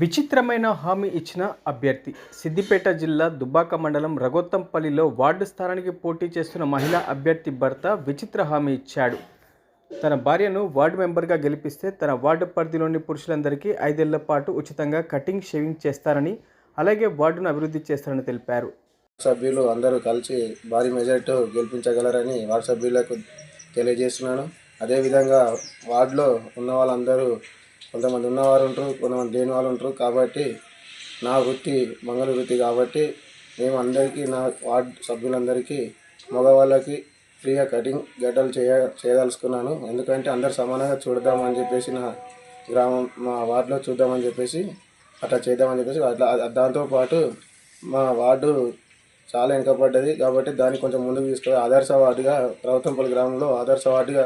విచిత్రమైన హామీ ఇచ్చిన అభ్యర్థి. సిద్దిపేట జిల్లా దుబ్బాక మండలం రఘోత్తంపల్లిలో వార్డు స్థానానికి పోటీ చేస్తున్న మహిళా అభ్యర్థి భర్త విచిత్ర హామీ ఇచ్చాడు. తన భార్యను వార్డు మెంబర్గా గెలిపిస్తే తన వార్డు పరిధిలోని పురుషులందరికీ ఐదేళ్ళ పాటు ఉచితంగా కటింగ్ షేవింగ్ చేస్తారని అలాగే వార్డును అభివృద్ధి చేస్తారని తెలిపారు. సభ్యులు అందరూ కలిసి భారీ మెజార్టీ గెలిపించగలరని వార్డు సభ్యులకు తెలియజేస్తున్నాను. అదేవిధంగా వార్డులో ఉన్న వాళ్ళందరూ కొంతమంది ఉన్నవారు ఉంటారు కొంతమంది లేని వాళ్ళు ఉంటారు. కాబట్టి నా వృత్తి మంగళ వృత్తి కాబట్టి మేము అందరికీ నా వార్డు సభ్యులందరికీ మగవాళ్ళకి ఫ్రీగా కటింగ్ గడ్డలు చేయ చేయదలుచుకున్నాను. ఎందుకంటే అందరు సమానంగా చూడదామని చెప్పేసి నా గ్రామం మా వార్డులో చూద్దామని చెప్పేసి అట్లా చేద్దామని చెప్పేసి అట్లా దాంతోపాటు మా వార్డు చాలా వెనుకబడ్డది. కాబట్టి దాన్ని కొంచెం ముందుకు తీసుకుని ఆదర్శ వార్డుగా రౌతంపల్లి గ్రామంలో ఆదర్శ వార్డుగా